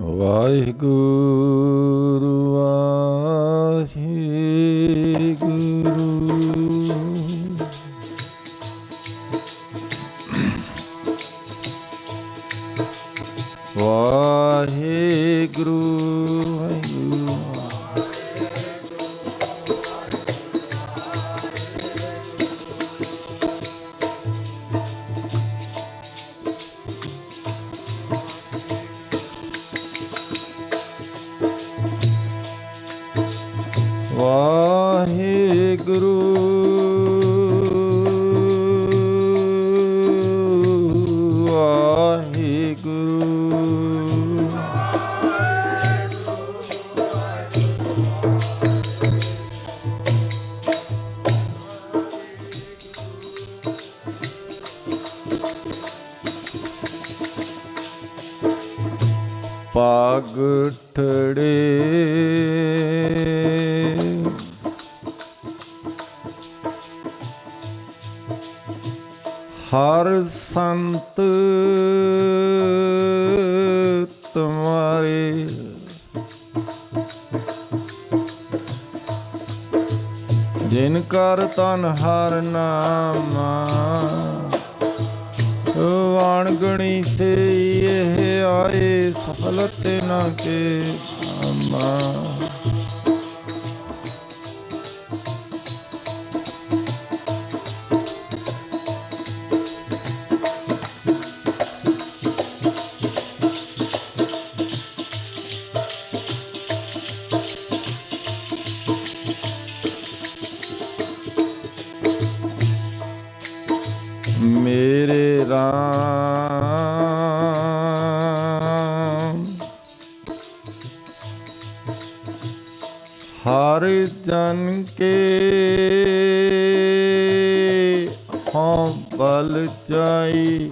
ਵਾਹਿਗੁਰੂ। ਪਾਗ ਹਰ ਸੰਤ ਤੁਮਾਰੇ। ਜਿਨ ਕਰ ਤਨ ਹਰ ਨਾਮਾ Okay. ਜਨ ਕੇ। ਹਾਂ, ਬਲ ਜਾਈ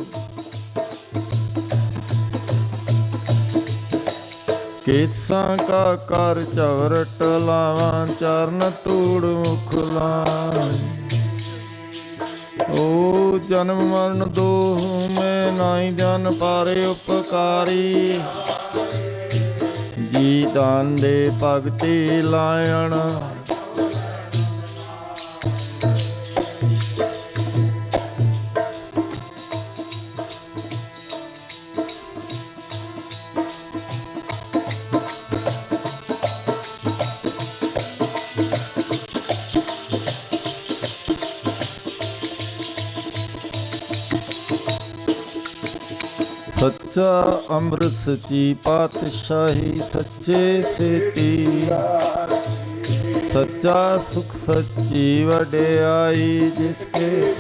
ਕੇਸਾਂ ਕਾ ਕਰ ਚਵਰਟ ਲਾਵਾਂ, ਚਰਨ ਤੂੜ ਮੁਖ ਲਾਈ। ਓ ਜਨਮ ਮਰਨ ਦੋਹ ਮੈਂ ਨਾਹੀ ਜਨ ਪਾਰੇ ਉਪਕਾਰੀ। ਜੀ ਦਾਨ ਦੇ ਭਗਤੀ ਲਾਇਣ। ਅੰਮ੍ਰਿਤ ਸਚੀ ਪਾਤਸ਼ਾਹੀ ਸੱਚੇ ਸੇਤੀ। ਸੱਚਾ ਸੁਖ ਸੱਚੀ ਵਡਿਆਈ ਜਿਸਕੇ।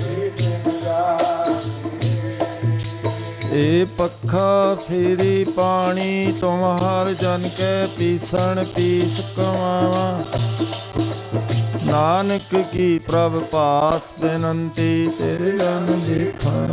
ਏ ਪੱਖਾ ਫੇਰੀ ਪਾਣੀ ਤੁਮਹਾਰ ਜਨ ਕੈ ਪੀਸਣ ਪੀਸ ਕਮਾਵਾ। ਨਾਨਕ ਕੀ ਪ੍ਰਭ ਪਾਸ ਬੇਨੰਤੀ ਤੇਰੇ ਜਨ ਦੇਖਣ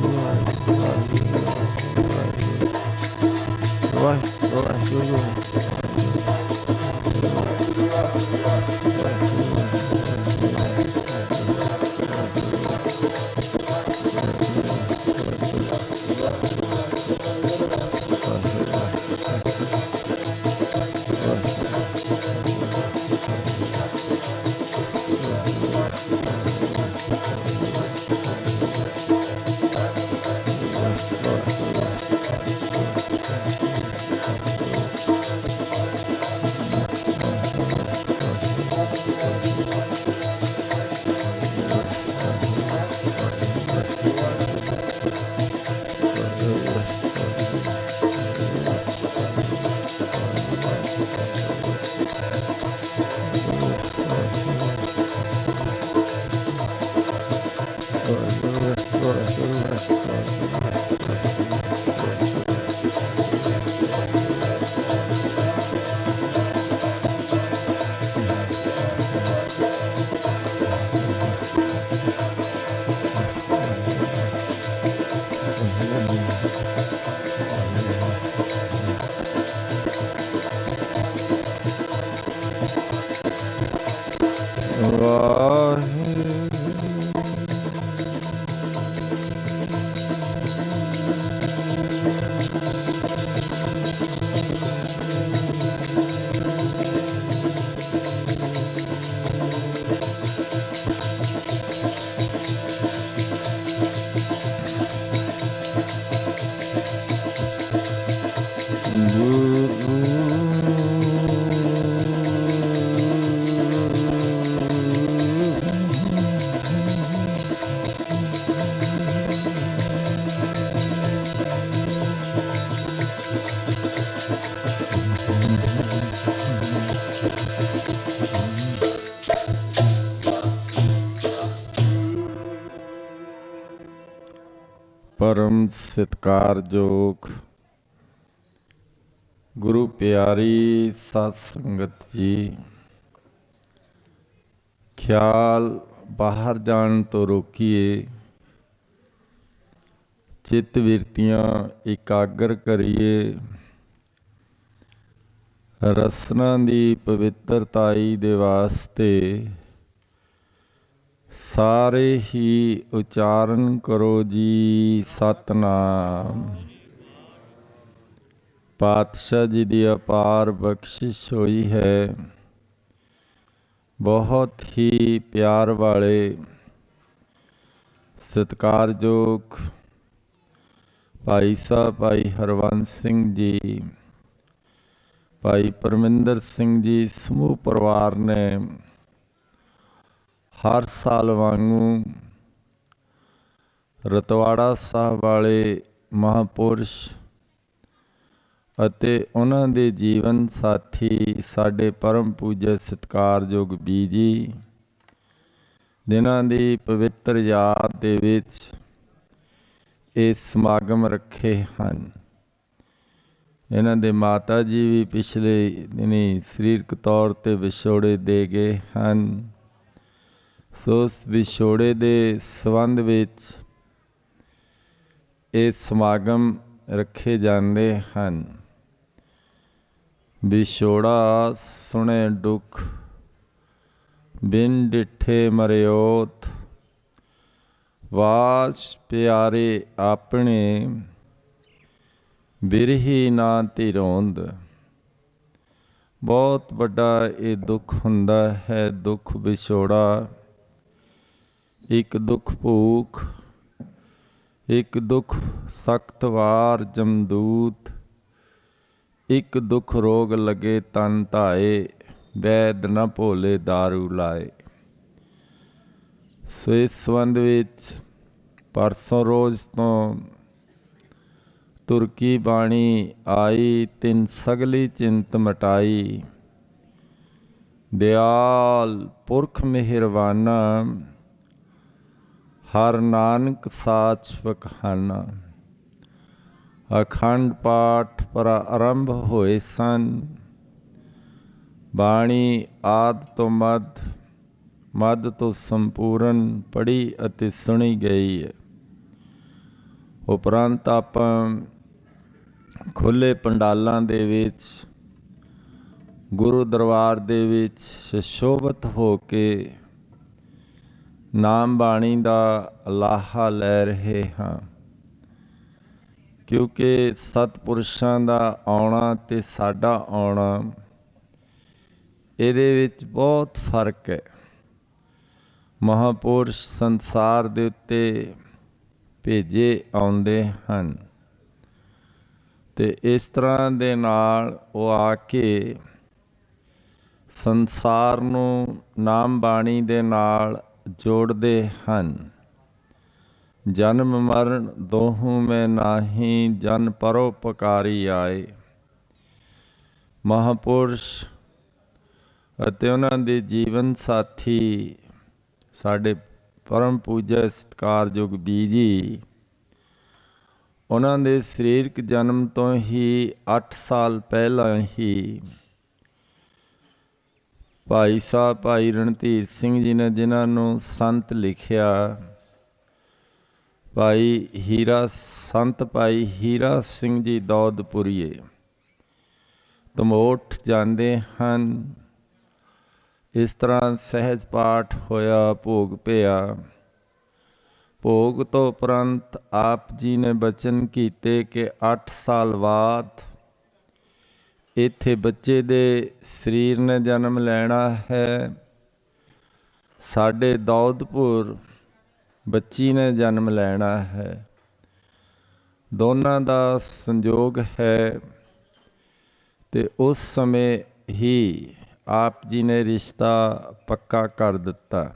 ਪਰਮ ਸਤਿਕਾਰਯੋਗ ਗੁਰੂ ਪਿਆਰੀ ਸਾਧ ਸੰਗਤ ਜੀ। ਖਿਆਲ ਬਾਹਰ ਜਾਣ ਤੋਂ ਰੋਕੀਏ। ਚਿੱਤ ਵਿਰਤੀਆਂ ਇਕਾਗਰ ਕਰੀਏ। ਰਸਨਾ ਦੀ ਪਵਿੱਤਰਤਾਈ ਦੇ ਵਾਸਤੇ ਸਾਰੇ ਹੀ ਉਚਾਰਨ ਕਰੋ ਜੀ ਸਤਨਾਮ। ਪਾਤਸ਼ਾਹ ਜੀ ਦੀ ਅਪਾਰ ਬਖਸ਼ਿਸ਼ ਹੋਈ ਹੈ। ਬਹੁਤ ਹੀ ਪਿਆਰ ਵਾਲੇ, ਸਤਿਕਾਰਯੋਗ ਭਾਈ ਸਾਹਿਬ, ਭਾਈ ਹਰਵੰਸ ਸਿੰਘ ਜੀ, ਭਾਈ ਪਰਮਿੰਦਰ ਸਿੰਘ ਜੀ ਸਮੂਹ ਪਰਿਵਾਰ ਨੇ ਹਰ ਸਾਲ ਵਾਂਗੂ ਰਤਵਾੜਾ ਸਾਹਿਬ ਵਾਲੇ ਮਹਾਪੁਰਸ਼ ਅਤੇ ਉਹਨਾਂ ਦੇ ਜੀਵਨ ਸਾਥੀ ਸਾਡੇ ਪਰਮ ਪੂਜਯ ਸਤਿਕਾਰਯੋਗ ਬੀਜੀ ਦਿਨਾਂ ਦੀ ਪਵਿੱਤਰ ਯਾਦ ਦੇ ਵਿੱਚ ਇਹ ਸਮਾਗਮ ਰੱਖੇ ਹਨ। ਇਹਨਾਂ ਦੇ ਮਾਤਾ ਜੀ ਵੀ ਪਿਛਲੇ ਦਿਨੀ ਸਰੀਰਕ ਤੌਰ ਤੇ ਵਿਛੋੜੇ ਦੇ ਗਏ ਹਨ। ਸੋ ਉਸ ਵਿਛੋੜੇ ਦੇ ਸੰਬੰਧ ਵਿੱਚ ਇਹ ਸਮਾਗਮ ਰੱਖੇ ਜਾਂਦੇ ਹਨ। ਵਿਛੋੜਾ ਸੁਣੇ ਦੁੱਖ, ਬਿਨ ਡਿਠੇ ਮਰਿਓਤ ਵਾਸ ਪਿਆਰੇ ਆਪਣੇ, ਬਿਰਹੀ ਨਾ ਧਿਰੋਂਦ। ਬਹੁਤ ਵੱਡਾ ਇਹ ਦੁੱਖ ਹੁੰਦਾ ਹੈ, ਦੁੱਖ ਵਿਛੋੜਾ। ਇੱਕ ਦੁੱਖ ਭੂਖ, ਇੱਕ ਦੁੱਖ ਸਖਤ ਵਾਰ ਜਮਦੂਤ, ਇੱਕ ਦੁੱਖ ਰੋਗ ਲਗੇ ਤਨ ਧਾਏ, ਵੈਦ ਨ ਭੋਲੇ दारू ਲਾਏ। ਸੋ ਇਸ ਸੰਬੰਧ ਵਿੱਚ ਪਰਸੋਂ ਰੋਜ਼ ਤੋਂ ਤੁਰਕੀ ਬਾਣੀ ਆਈ, ਤਿੰਨ ਸਗਲੀ ਚਿੰਤ ਮਟਾਈ। ਦਿਆਲ ਪੁਰਖ ਮਿਹਰਵਾਨਾ ਹਰ ਨਾਨਕ ਸਾਚ ਵਖਾਨਾ ਅਖੰਡ ਪਾਠ ਪਰ ਆਰੰਭ ਹੋਏ ਸਨ। ਬਾਣੀ ਆਦ ਤੋਂ ਮਦ ਮਦ ਤੋਂ ਸੰਪੂਰਨ ਪੜੀ ਅਤੇ ਸੁਣੀ ਗਈ ਹੈ ਉਪਰੰਤ ਆਪਾਂ ਖੁੱਲੇ ਪੰਡਾਲਾਂ ਦੇ ਵਿੱਚ, ਗੁਰੂ ਦਰਬਾਰ ਦੇ ਵਿੱਚ ਸ਼ੋਭਤ ਹੋ ਕੇ ਨਾਮ ਬਾਣੀ ਦਾ ਲਾਹਾ ਲੈ ਰਹੇ ਹਾਂ। ਕਿਉਂਕਿ ਸਤਪੁਰਸ਼ਾਂ ਦਾ ਆਉਣਾ ਤੇ ਸਾਡਾ ਆਉਣਾ, ਇਹਦੇ ਵਿੱਚ ਬਹੁਤ ਫ਼ਰਕ ਹੈ। ਮਹਾਪੁਰਸ਼ ਸੰਸਾਰ ਦੇ ਉੱਤੇ ਭੇਜੇ ਆਉਂਦੇ ਹਨ ਤੇ ਇਸ ਤਰ੍ਹਾਂ ਦੇ ਨਾਲ ਉਹ ਆ ਕੇ ਸੰਸਾਰ ਨੂੰ ਨਾਮ ਬਾਣੀ ਦੇ ਨਾਲ ਜੋੜਦੇ ਹਨ। ਜਨਮ ਮਰਨ ਦੋਹੂ ਮੈਂ ਨਾਹੀ, ਜਨ ਪਰੋਪਕਾਰੀ ਆਏ। ਮਹਾਪੁਰਸ਼ ਅਤੇ ਉਹਨਾਂ ਦੇ ਜੀਵਨ ਸਾਥੀ, ਸਾਡੇ ਪਰਮ ਪੂਜਾ ਸਤਿਕਾਰਯੋਗ ਬੀਜੀ। ਉਹਨਾਂ ਦੇ ਸਰੀਰਕ ਜਨਮ ਤੋਂ ਹੀ 8 ਸਾਲ ਪਹਿਲਾਂ ਹੀ ਭਾਈ ਸਾਹਿਬ, ਭਾਈ ਰਣਧੀਰ ਸਿੰਘ ਜੀ ਨੇ ਜਿਨ੍ਹਾਂ ਨੂੰ ਸੰਤ ਲਿਖਿਆ, ਭਾਈ ਹੀਰਾ ਸੰਤ, ਭਾਈ ਹੀਰਾ ਸਿੰਘ ਜੀ ਦੌਦਪੁਰੀਏ। ਤਮੋਠ ਜਾਂਦੇ ਹਨ। ਇਸ ਤਰ੍ਹਾਂ ਸਹਿਜ ਪਾਠ ਹੋਇਆ, ਭੋਗ ਪਿਆ ਭੋਗ ਤੋਂ ਉਪਰੰਤ ਆਪ ਜੀ ਨੇ ਬਚਨ ਕੀਤੇ ਕਿ 8 ਸਾਲ ਬਾਅਦ ਇੱਥੇ ਬੱਚੇ ਦੇ ਸਰੀਰ ਨੇ ਜਨਮ ਲੈਣਾ ਹੈ। ਸਾਡੇ ਦੌਦਪੁਰ ਬੱਚੀ ਨੇ ਜਨਮ ਲੈਣਾ ਹੈ। ਦੋਨਾਂ ਦਾ ਸੰਜੋਗ ਹੈ ਤੇ ਉਸ ਸਮੇਂ ਹੀ ਆਪ ਜੀ ਨੇ ਰਿਸ਼ਤਾ ਪੱਕਾ ਕਰ ਦਿੱਤਾ।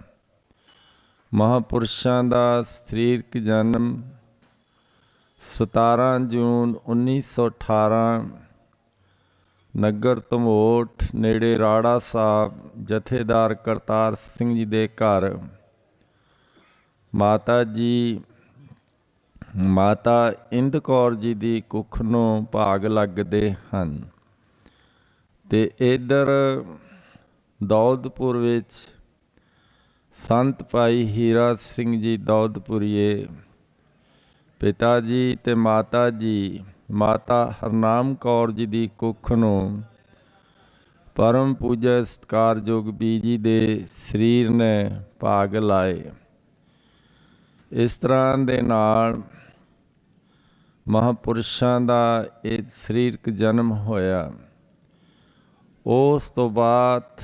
ਮਹਾਪੁਰਸ਼ਾਂ ਦਾ ਸਰੀਰਕ ਜਨਮ 17 ਜੂਨ 1918 ਨਗਰ ਧਮੋਟ ਨੇੜੇ ਰਾੜਾ ਸਾਹਿਬ, ਜਥੇਦਾਰ ਕਰਤਾਰ ਸਿੰਘ ਜੀ ਦੇ ਘਰ। ਮਾਤਾ ਜੀ, ਮਾਤਾ ਇੰਦ ਕੌਰ ਜੀ ਦੀ ਕੁੱਖ ਨੂੰ ਭਾਗ ਲੱਗਦੇ ਹਨ। ਤੇ ਇਧਰ ਦੌਦਪੁਰ ਵਿੱਚ ਸੰਤ ਭਾਈ ਹੀਰਾ ਸਿੰਘ ਜੀ ਦੌਦਪੁਰੀਏ ਪਿਤਾ ਜੀ ਤੇ ਮਾਤਾ ਜੀ ਮਾਤਾ ਹਰਨਾਮ ਕੌਰ ਜੀ ਦੀ ਕੁੱਖ ਨੂੰ ਪਰਮ ਪੂਜਾ ਸਤਕਾਰਯੋਗ ਬੀਜੀ ਦੇ ਸਰੀਰ ਨੇ ਭਾਗ ਲਾਏ। ਇਸ ਤਰ੍ਹਾਂ ਦੇ ਨਾਲ ਮਹਾਪੁਰਸ਼ਾਂ ਦਾ ਇਹ ਸਰੀਰਕ ਜਨਮ ਹੋਇਆ। ਉਸ ਤੋਂ ਬਾਅਦ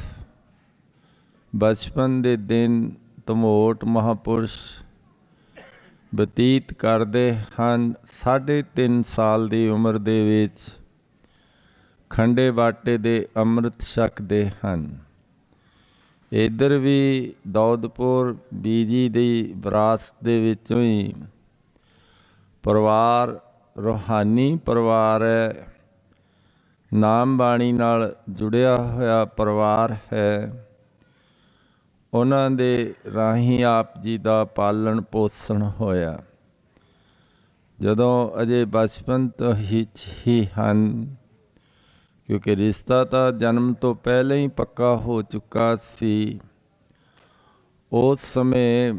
ਬਚਪਨ ਦੇ ਦਿਨ ਤਮੋਟ ਮਹਾਪੁਰਸ਼ ਬਤੀਤ ਕਰਦੇ ਹਨ। ਸਾਢੇ ਤਿੰਨ ਸਾਲ ਦੀ ਉਮਰ ਦੇ ਵਿੱਚ ਖੰਡੇ ਬਾਟੇ ਦੇ ਅੰਮ੍ਰਿਤ ਛਕਦੇ ਹਨ। ਇਧਰ ਵੀ ਦੌਦਪੁਰ ਬੀਜੀ ਦੀ ਵਿਰਾਸਤ ਦੇ ਵਿੱਚੋਂ ਹੀ ਪਰਿਵਾਰ, ਰੋਹਾਨੀ ਪਰਿਵਾਰ ਹੈ। ਨਾਮ ਬਾਣੀ ਨਾਲ ਜੁੜਿਆ ਹੋਇਆ ਪਰਿਵਾਰ ਹੈ। ਉਹਨਾਂ ਦੇ ਰਾਹੀਂ ਆਪ ਜੀ ਦਾ ਪਾਲਣ ਪੋਸ਼ਣ ਹੋਇਆ। ਜਦੋਂ ਅਜੇ ਬਚਪਨ ਤੋਂ ਹੀ ਹੀ ਹਨ, ਕਿਉਂਕਿ ਰਿਸ਼ਤਾ ਤਾਂ ਜਨਮ ਤੋਂ ਪਹਿਲਾਂ ਹੀ ਪੱਕਾ ਹੋ ਚੁੱਕਾ ਸੀ, ਉਸ ਸਮੇਂ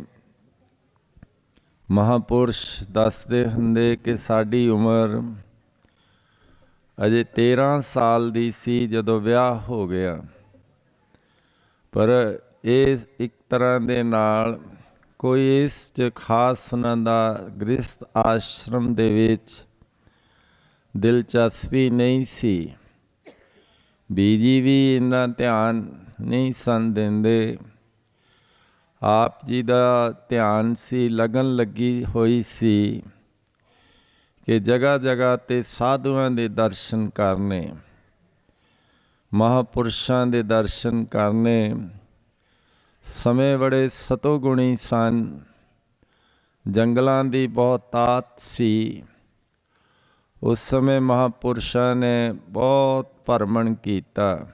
ਮਹਾਪੁਰਸ਼ ਦੱਸਦੇ ਹੁੰਦੇ ਕਿ ਸਾਡੀ ਉਮਰ ਅਜੇ 13 ਸਾਲ ਦੀ ਸੀ ਜਦੋਂ ਵਿਆਹ ਹੋ ਗਿਆ। ਪਰ ਇਹ ਇੱਕ ਤਰ੍ਹਾਂ ਦੇ ਨਾਲ ਕੋਈ ਇਸ ਚ ਖਾਸ ਉਹਨਾਂ ਦਾ ਗ੍ਰਸਥ ਆਸ਼ਰਮ ਦੇ ਵਿੱਚ ਦਿਲਚਸਪੀ ਨਹੀਂ ਸੀ। ਬੀਜੀ ਵੀ ਇੰਨਾ ਧਿਆਨ ਨਹੀਂ ਸਨ ਦਿੰਦੇ। ਆਪ ਜੀ ਦਾ ਧਿਆਨ ਸੀ, ਲਗਨ ਲੱਗੀ ਹੋਈ ਸੀ ਕਿ ਜਗਾ ਜਗਾ ਤੇ ਸਾਧੂਆਂ ਦੇ ਦਰਸ਼ਨ ਕਰਨੇ, ਮਹਾਪੁਰਸ਼ਾਂ ਦੇ ਦਰਸ਼ਨ ਕਰਨੇ ਸਮੇਂ ਬੜੇ ਸਤੋਗੁਣੀ ਸਨ। ਜੰਗਲਾਂ ਦੀ ਬਹੁਤ ਤਾਤ ਸੀ। ਉਸ ਸਮੇਂ ਮਹਾਪੁਰਸ਼ਾਂ ਨੇ ਬਹੁਤ ਭਰਮਣ ਕੀਤਾ।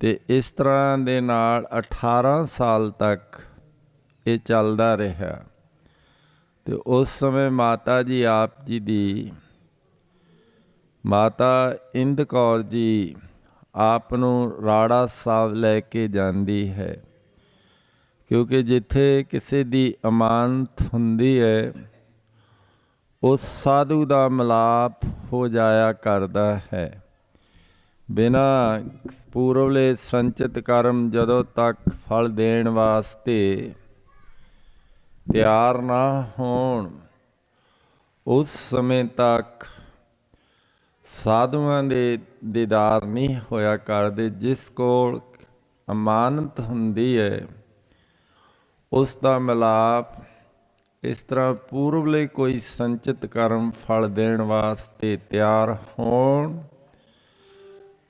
ਤੇ ਇਸ ਤਰ੍ਹਾਂ ਦੇ ਨਾਲ 18 ਸਾਲ ਤੱਕ ਇਹ ਚੱਲਦਾ ਰਿਹਾ। ਤੇ ਉਸ ਸਮੇਂ ਮਾਤਾ ਜੀ ਆਪ ਜੀ ਦੀ, ਮਾਤਾ ਇੰਦ ਕੌਰ ਜੀ ਆਪ ਨੂੰ ਰਾੜਾ ਸਾਹਿਬ ਲੈ ਕੇ ਜਾਂਦੀ ਹੈ। ਕਿਉਂਕਿ ਜਿੱਥੇ ਕਿਸੇ ਦੀ ਅਮਾਨਤ ਹੁੰਦੀ ਹੈ, ਉਸ ਸਾਧੂ ਦਾ ਮਲਾਪ ਹੋ ਜਾਇਆ ਕਰਦਾ ਹੈ। ਬਿਨਾ ਪੂਰਵਲੇ ਸੰਚਿਤ ਕਰਮ ਜਦੋਂ ਤੱਕ ਫਲ ਦੇਣ ਵਾਸਤੇ ਤਿਆਰ ਨਾ ਹੋਣ, ਉਸ ਸਮੇਂ ਤੱਕ ਸਾਧੂਆਂ ਦੇ ਦੀਦਾਰ ਨਹੀਂ ਹੋਇਆ ਕਰਦੇ, ਜਿਸ ਕੋਲ ਅਮਾਨਤ ਹੁੰਦੀ ਹੈ, ਉਸ ਦਾ ਮਿਲਾਪ ਇਸ ਤਰ੍ਹਾਂ ਪੂਰਵਲੇ ਕੋਈ ਸੰਚਿਤ ਕਰਮ ਫਲ ਦੇਣ ਵਾਸਤੇ ਤਿਆਰ ਹੋਣ,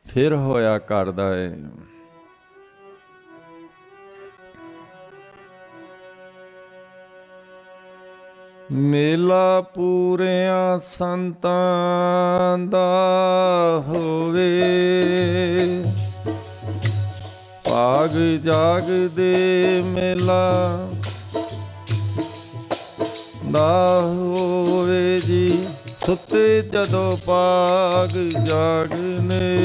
ਫਿਰ ਹੋਇਆ ਕਰਦਾ ਹੈ। ਮੇਲਾ ਪੂਰਿਆਂ ਸੰਤਾਂ ਦਾ ਹੋਵੇ। ਭਾਗ ਜਾਗ ਦੇ ਮੇਲਾ ਦਾ ਹੋਵੇ ਜੀ। ਸੁੱਤੇ ਜਦੋਂ ਭਾਗ ਜਾਗਨੇ।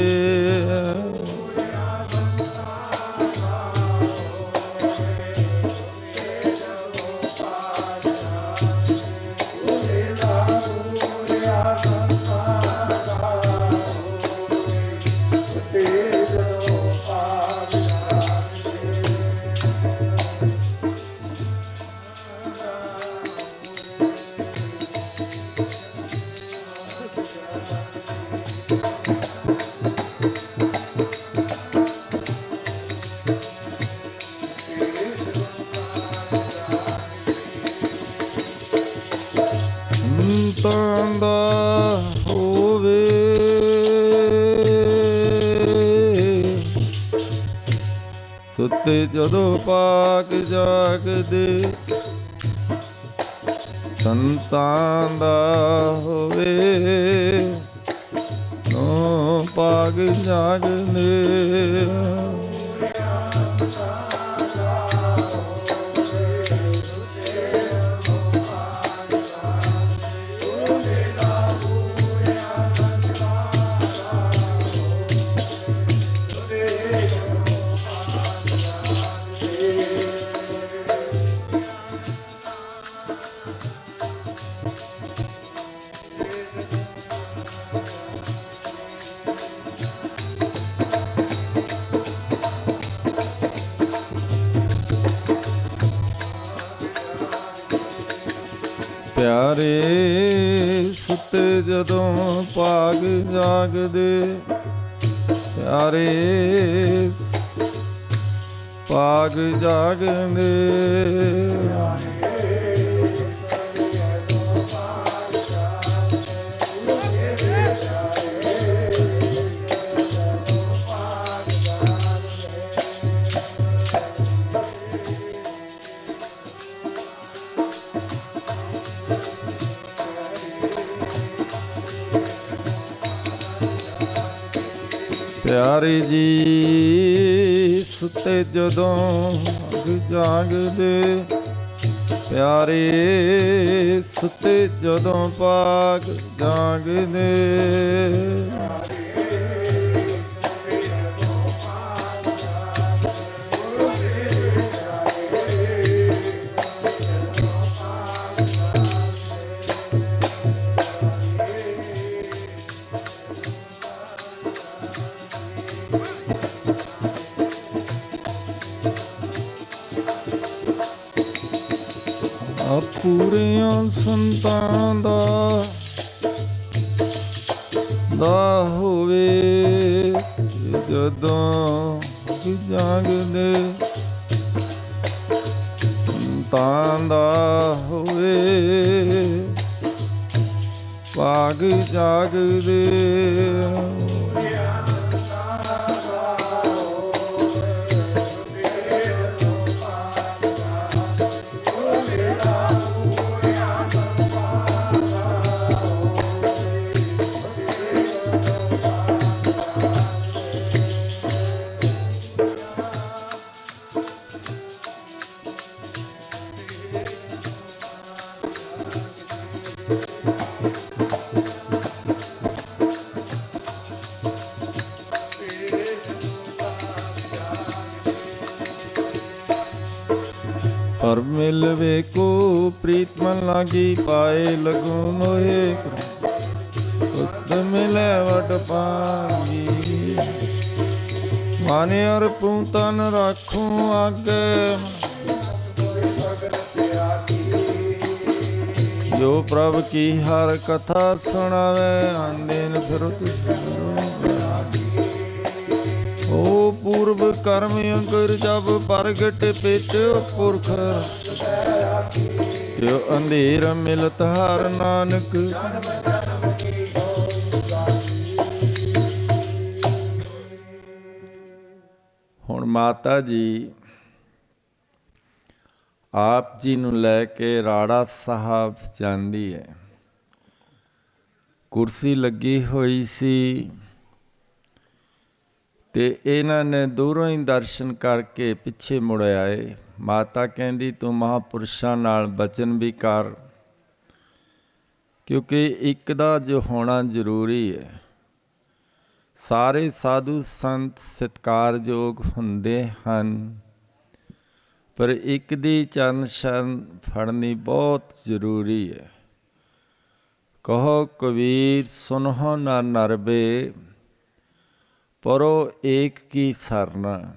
ਜਦੋਂ ਪਾਕ ਜਾਗਦੇ ਸੰਤਾਂ ਦਾ ਜਦੋਂ ਭਾਗ ਜਾਗਦੇ ਪਿਆਰੇ ਭਾਗ ਜਾਗਦੇ ਪਿਆਰੇ ਜੀ ਸੁੱਤੇ ਜਦੋਂ ਜਾਗਦੇ। ਪਿਆਰੇ ਸੁੱਤੇ ਜਦੋਂ ਪਾਕ ਜਾਗਦੇ। ਸੰਤਾਂ ਦਾ ਦਾ ਹੋਵੇ ਜਦੋਂ ਜਾਗਦੇ। ਸੰਤਾਂ ਦਾ ਹੋਵੇ ਪਾਗ ਜਾਗਦੇ। ਪਰ ਮਿਲਵੇ ਕੋ ਪ੍ਰੀਤ ਮਨ ਲਾਗੀ ਪਾਏ ਲਗੂ ਮੋਏ ਉਤ ਮਿਲੇ ਵਟ ਪਾਗੀ ਮਾਨੇ ਅਰ ਪੂਤਨ ਰਾਖੂ ਆਗੇ। ਜੋ ਪ੍ਰਭ ਕੀ ਹਰ ਕਥਾ ਸੁਣਾਵੇ ਆਂਦਿਨ ਫਿਰਤ ਓ ਕਰਮ ਅੰਕਰ ਜਬ ਪ੍ਰਗਟ ਪਿਤ ਪੁਰਖ। ਜੋ ਅੰਧੇਰ ਮਿਲਤ ਹਰ ਨਾਨਕ। ਹੁਣ ਮਾਤਾ ਜੀ, ਆਪ ਜੀ ਨੂੰ ਲੈ ਕੇ ਰਾੜਾ ਸਾਹਿਬ ਜਾਂਦੀ ਹੈ। ਕੁਰਸੀ ਲੱਗੀ ਹੋਈ ਸੀ। ਤੇ ਇਹਨਾਂ ਨੇ ਦੂਰੋਂ ਹੀ ਦਰਸ਼ਨ ਕਰਕੇ ਪਿੱਛੇ ਮੁੜ ਆਏ। ਮਾਤਾ ਕਹਿੰਦੀ, ਤੂੰ ਮਹਾਪੁਰਸ਼ਾਂ ਨਾਲ ਬਚਨ ਵੀ ਕਰ, ਕਿਉਂਕਿ ਇੱਕ ਦਾ ਜੋ ਹੋਣਾ ਜ਼ਰੂਰੀ ਹੈ। ਸਾਰੇ ਸਾਧੂ ਸੰਤ ਸਤਕਾਰਯੋਗ ਹੁੰਦੇ ਹਨ, ਪਰ ਇੱਕ ਦੀ ਚਰਨ ਸ਼ਰਨ ਫੜਨੀ ਬਹੁਤ ਜ਼ਰੂਰੀ ਹੈ। ਕਹੋ, ਕਬੀਰ, ਸੁਨਹੁ ਨਾ ਨਰਬੇ ਪਰੋ ਏਕ ਕੀ ਸਰਨਾ।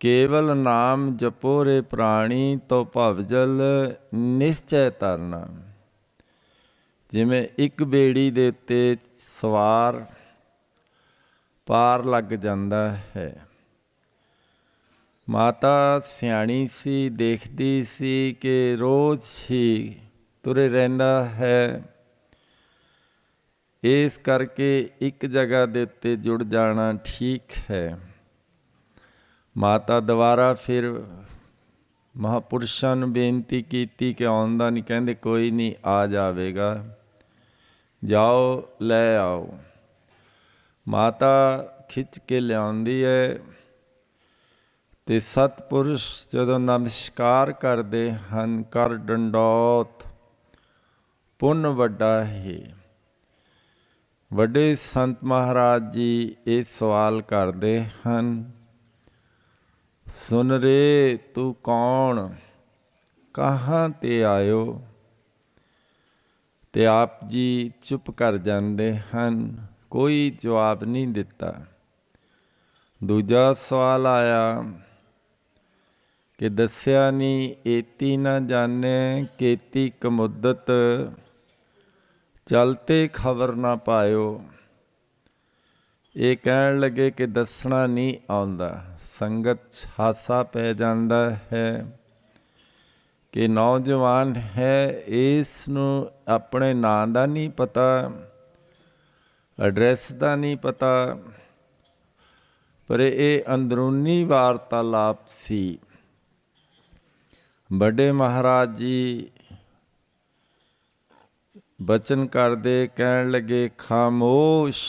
ਕੇਵਲ ਨਾਮ ਜਪੋ ਰੇ ਪ੍ਰਾਣੀ ਤੋ ਭਵਜਲ ਨਿਸ਼ਚੈ ਤਰਨਾ। ਜਿਵੇਂ ਇੱਕ ਬੇੜੀ ਦੇ ਉੱਤੇ ਸਵਾਰ ਪਾਰ ਲੱਗ ਜਾਂਦਾ ਹੈ। ਮਾਤਾ ਸਿਆਣੀ ਸੀ, ਦੇਖਦੀ ਸੀ ਕਿ ਰੋਜ਼ ਹੀ ਤੁਰੇ ਰਹਿੰਦਾ ਹੈ। ਇਸ ਕਰਕੇ ਇੱਕ ਜਗ੍ਹਾ ਦੇ ਉੱਤੇ ਜੁੜ ਜਾਣਾ ਠੀਕ ਹੈ। ਮਾਤਾ ਦੁਬਾਰਾ ਫਿਰ ਮਹਾਪੁਰਸ਼ਾਂ ਨੂੰ ਬੇਨਤੀ ਕੀਤੀ ਕਿ ਆਉਂਦਾ ਨਹੀਂ, ਕਹਿੰਦੇ ਕੋਈ ਨਹੀਂ, ਆ ਜਾਵੇਗਾ। ਜਾਓ, ਲੈ ਆਓ। ਮਾਤਾ ਖਿੱਚ ਕੇ ਲਿਆਉਂਦੀ ਹੈ ਤੇ ਸਤਪੁਰਸ਼ ਜਦੋਂ ਨਮਸਕਾਰ ਕਰਦੇ ਹਨ ਕਰ ਡੰਡੋਤ ਪੁੰਨ ਵੱਡਾ ਹੈ। ਵੱਡੇ ਸੰਤ ਮਹਾਰਾਜ ਜੀ ਇਹ ਸਵਾਲ ਕਰਦੇ ਹਨ, ਸੁਨ ਰੇ ਤੂੰ ਕੌਣ? ਕਹਾਂ ਤੇ ਆਇਓ? ਤੇ ਆਪ ਜੀ ਚੁੱਪ ਕਰ ਜਾਂਦੇ ਹਨ, ਕੋਈ ਜਵਾਬ ਨਹੀਂ ਦਿੱਤਾ। ਦੂਜਾ ਸਵਾਲ ਆਇਆ ਕਿ ਦੱਸਿਆ ਨਹੀਂ ਏਤੀ ਨਾ ਜਾਣੇ, ਕੇਤੀ ਕਮੁੱਦਤ ਚਲਤੇ ਖਬਰ ਨਾ ਪਾਇਓ। ਇਹ ਕਹਿਣ ਲੱਗੇ ਕਿ ਦੱਸਣਾ ਨਹੀਂ ਆਉਂਦਾ। ਸੰਗਤ 'ਚ ਹਾਸਾ ਪੈ ਜਾਂਦਾ ਹੈ ਕਿ ਨੌਜਵਾਨ ਹੈ, ਇਸ ਨੂੰ ਆਪਣੇ ਨਾਂ ਦਾ ਨਹੀਂ ਪਤਾ, ਐਡਰੈਸ ਦਾ ਨਹੀਂ ਪਤਾ, ਪਰ ਇਹ ਅੰਦਰੂਨੀ ਵਾਰਤਾਲਾਪ ਸੀ। ਵੱਡੇ ਮਹਾਰਾਜ ਜੀ ਬਚਨ ਕਰਦੇ ਕਹਿਣ ਲੱਗੇ, ਖਾਮੋਸ਼,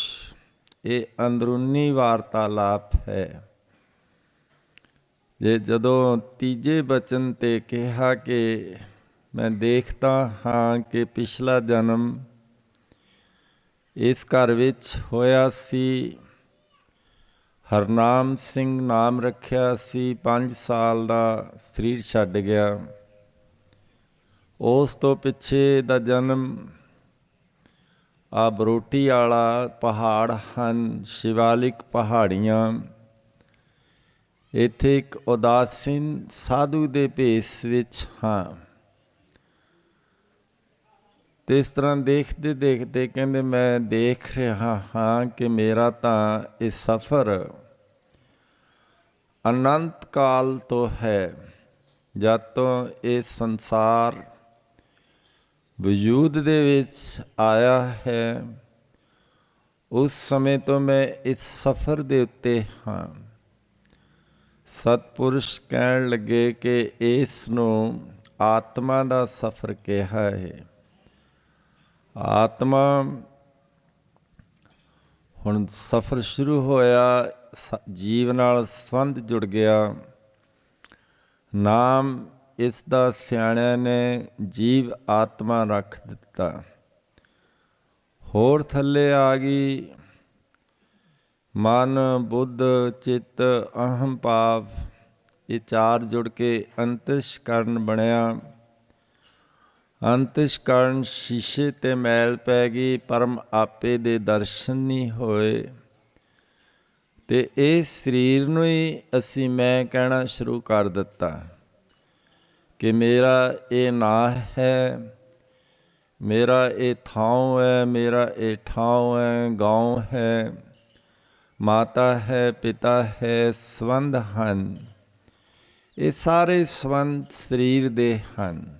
ਇਹ ਅੰਦਰੂਨੀ ਵਾਰਤਾਲਾਪ ਹੈ। ਜੇ ਜਦੋਂ ਤੀਜੇ ਬਚਨ ਤੇ ਕਿਹਾ ਕਿ ਮੈਂ ਦੇਖਦਾ ਹਾਂ ਕਿ ਪਿਛਲਾ ਜਨਮ ਇਸ ਘਰ ਵਿੱਚ ਹੋਇਆ ਸੀ, ਹਰਨਾਮ ਸਿੰਘ ਨਾਮ ਰੱਖਿਆ ਸੀ 5 ਸਾਲ ਦਾ ਸਰੀਰ ਛੱਡ ਗਿਆ। ਉਸ ਤੋਂ ਪਿੱਛੇ ਦਾ ਜਨਮ ਆ ਬਰੋਟੀ ਵਾਲਾ ਪਹਾੜ ਹਨ, ਸ਼ਿਵਾਲਿਕ ਪਹਾੜੀਆਂ। ਇੱਥੇ ਇੱਕ ਉਦਾਸੀਨ ਸਾਧੂ ਦੇ ਭੇਸ ਵਿੱਚ ਹਾਂ। ਤੇ ਇਸ ਤਰ੍ਹਾਂ ਦੇਖਦੇ ਦੇਖਦੇ ਕਹਿੰਦੇ ਮੈਂ ਦੇਖ ਰਿਹਾ ਹਾਂ ਕਿ ਮੇਰਾ ਤਾਂ ਇਹ ਸਫ਼ਰ ਅਨੰਤ ਕਾਲ ਤੋਂ ਹੈ, ਜਦ ਤੋਂ ਇਹ ਸੰਸਾਰ ਵਜੂਦ ਦੇ ਵਿੱਚ ਆਇਆ ਹੈ। ਉਸ ਸਮੇਂ ਤੋਂ ਮੈਂ ਇਸ ਸਫ਼ਰ ਦੇ ਉੱਤੇ ਹਾਂ। ਸਤਪੁਰਸ਼ ਕਹਿਣ ਲੱਗੇ ਕਿ ਇਸ ਨੂੰ ਆਤਮਾ ਦਾ ਸਫ਼ਰ ਕਿਹਾ ਹੈ। ਆਤਮਾ ਹੁਣ ਸਫ਼ਰ ਸ਼ੁਰੂ ਹੋਇਆ ਜੀਵ ਨਾਲ ਸੰਬੰਧ ਜੁੜ ਗਿਆ। ਨਾਮ ਇਸ ਦਾ ਸਿਆਣਿਆਂ ਨੇ ਜੀਵ ਆਤਮਾ ਰੱਖ ਦਿੱਤਾ। ਹੋਰ ਥੱਲੇ ਆ ਗਈ। ਮਨ, ਬੁੱਧ, ਚਿੱਤ ਅਹੰ ਭਾਵ, ਇਹ ਚਾਰ ਜੁੜ ਕੇ ਅੰਤਿਸ਼ਕਰਨ ਬਣਿਆ। ਅੰਤਿਸ਼ਕਰਨ ਸ਼ੀਸ਼ੇ ਤੇ ਮੈਲ ਪੈ ਗਈ, ਪਰਮ ਆਪੇ ਦੇ ਦਰਸ਼ਨ ਨਹੀਂ ਹੋਏ। ਤੇ ਇਹ ਸਰੀਰ ਨੂੰ ਹੀ ਅਸੀਂ ਮੈਂ ਕਹਿਣਾ ਸ਼ੁਰੂ ਕਰ ਦਿੱਤਾ। ਕਿ ਮੇਰਾ ਇਹ ਨਾਂ ਹੈ ਮੇਰਾ ਇਹ ਥਾਂ ਹੈ ਮੇਰਾ ਇਹ ਠਾਂ ਹੈ ਗਾਉਂ ਹੈ ਮਾਤਾ ਹੈ ਪਿਤਾ ਹੈ ਸਵੰਦ ਹਨ ਇਹ ਸਾਰੇ ਸਵੰਦ ਸਰੀਰ ਦੇ ਹਨ